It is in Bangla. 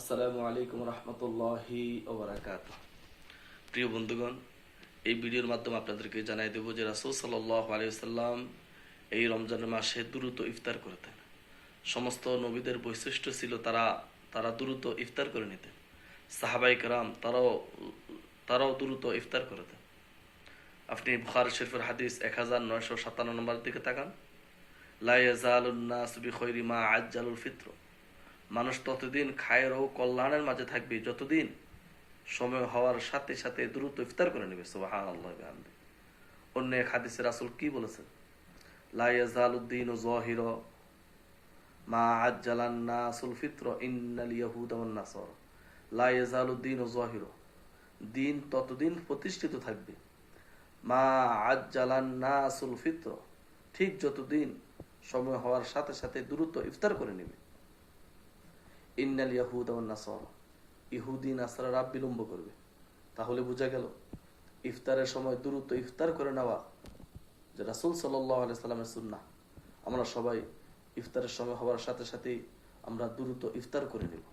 আসসালামু আলাইকুম রহমতুল্লাহি প্রিয় বন্ধুগণ, এই ভিডিওর মাধ্যমে আপনাদেরকে জানাই দেব যে রাসুল সাল্লাহ আলাইসাল্লাম এই রমজানের মাসে দ্রুত ইফতার করতেন। সমস্ত নবীদের বৈশিষ্ট্য ছিল তারা তারা দ্রুত ইফতার করে নিতেন। সাহাবাই কারাম তারাও তারাও দ্রুত ইফতার করতেন। আপনি বুখার শরীফের হাদিস এক হাজার নয়শো সাতান্ন নম্বর দিকে তাকান। লাইয়াজালুন্নাস বিখৈরি মা আজ্জালুল ফিত্র। মানুষ ততদিন খায়ের ও কল্যাণের মাঝে থাকবে, যতদিন সময় হওয়ার সাথে সাথে দ্রুত ইফতার করে নেবে সুবাহান আল্লাহ অন্য এক হাদিসে রাসুল কি বলেছেন? লাইয়াজালুদ্দিন ও জহির মা আজ্জালান নাসুল ফিত্র ইন্নাল ইয়াহুদ ওয়ান নাসর। লাইয়াজালুদ্দিন ও জহির দিন ততদিন প্রতিষ্ঠিত থাকবে। মা আজ্জালান নাসুল ফিত্র, ঠিক যতদিন সময় হওয়ার সাথে সাথে দ্রুত ইফতার করে নেবে। ইন্নাল ইয়াহুদ নাসর। ইহুদি নাসারারা বিলম্ব করবে। তাহলে বোঝা গেল, ইফতারের সময় দ্রুত ইফতার করে নেওয়া যে রাসুল সাল্লাহ সাল্লামের সুন্না আমরা সবাই ইফতারের সময় হওয়ার সাথে সাথেই আমরা দ্রুত ইফতার করে নেব।